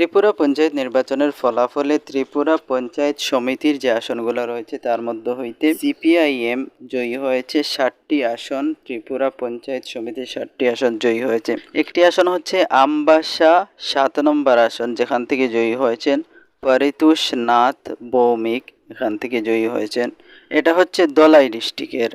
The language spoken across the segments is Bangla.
ত্রিপুরা পঞ্চায়েত নির্বাচনের ফলাফলে ত্রিপুরা পঞ্চায়েত সমিতির যে আসনগুলো রয়েছে, তার মধ্যে হইতে সিপিআইএম জয়ী হয়েছে ষাটটি আসন, ত্রিপুরা পঞ্চায়েত সমিতির ষাটটি আসন জয়ী হয়েছে। একটি আসন হচ্ছে আমবাসা, সাত নম্বর আসন যেখান থেকে জয়ী হয়েছেন পরিতোষ নাথ ভৌমিক এখান থেকে জয়ী হয়েছেন। এটা হচ্ছে দলাই ডিস্ট্রিক্টের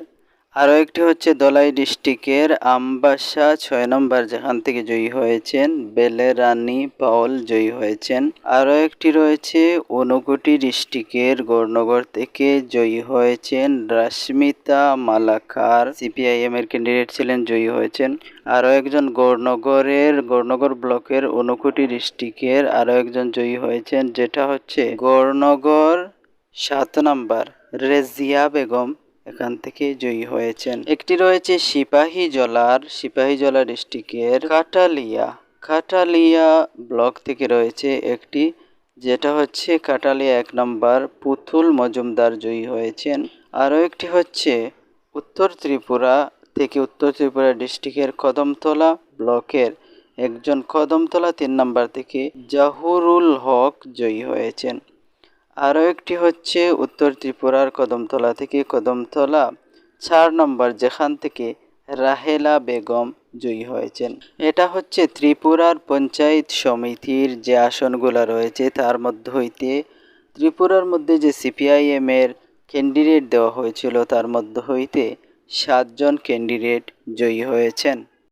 আরও একটি হচ্ছে দলাই ডিস্ট্রিক্টের আমবাসা ছয় নম্বর, যেখান থেকে জয়ী হয়েছেন বেলেরানী পাওল জয়ী হয়েছেন। আরও একটি রয়েছে ঊনকোটি ডিস্ট্রিক্টের গৌরনগর থেকে জয়ী হয়েছেন রাশ্মিতা মালাকার। সিপিআইএম এর ক্যান্ডিডেট ছিলেন, জয়ী হয়েছেন। আরও একজন গৌরনগরের, গৌরনগর ব্লকের ঊনকোটি ডিস্ট্রিক্টের আরও একজন জয়ী হয়েছেন, যেটা হচ্ছে গৌরনগর সাত নম্বর, রেজিয়া বেগম। এখান থেকে জয়ী হয়েছেন। একটি রয়েছে সিপাহী জলার, সিপাহী জলা ডিস্ট্রিক্টের কাটালিয়া। কাটালিয়া ব্লক থেকে রয়েছে একটি, যেটা হচ্ছে কাটালিয়া এক নম্বর পুতুল মজুমদার জয়ী হয়েছেন। আরও একটি হচ্ছে উত্তর ত্রিপুরা থেকে উত্তর ত্রিপুরা ডিস্ট্রিক্টের কদমতলা ব্লকের একজন কদমতলা তিন নম্বর থেকে জাহুরুল হক জয়ী হয়েছেন। আরও একটি হচ্ছে উত্তর ত্রিপুরার কদমতলা থেকে কদমতলা, চার নম্বর যেখান থেকে রাহেলা বেগম জয়ী হয়েছেন। এটা হচ্ছে ত্রিপুরার পঞ্চায়েত সমিতির যে আসনগুলো রয়েছে, তার মধ্যে হইতে ত্রিপুরার মধ্যে যে সিপিআইএম এর ক্যান্ডিডেট দেওয়া হয়েছিল, তার মধ্যে হইতে সাতজন ক্যান্ডিডেট জয়ী হয়েছেন।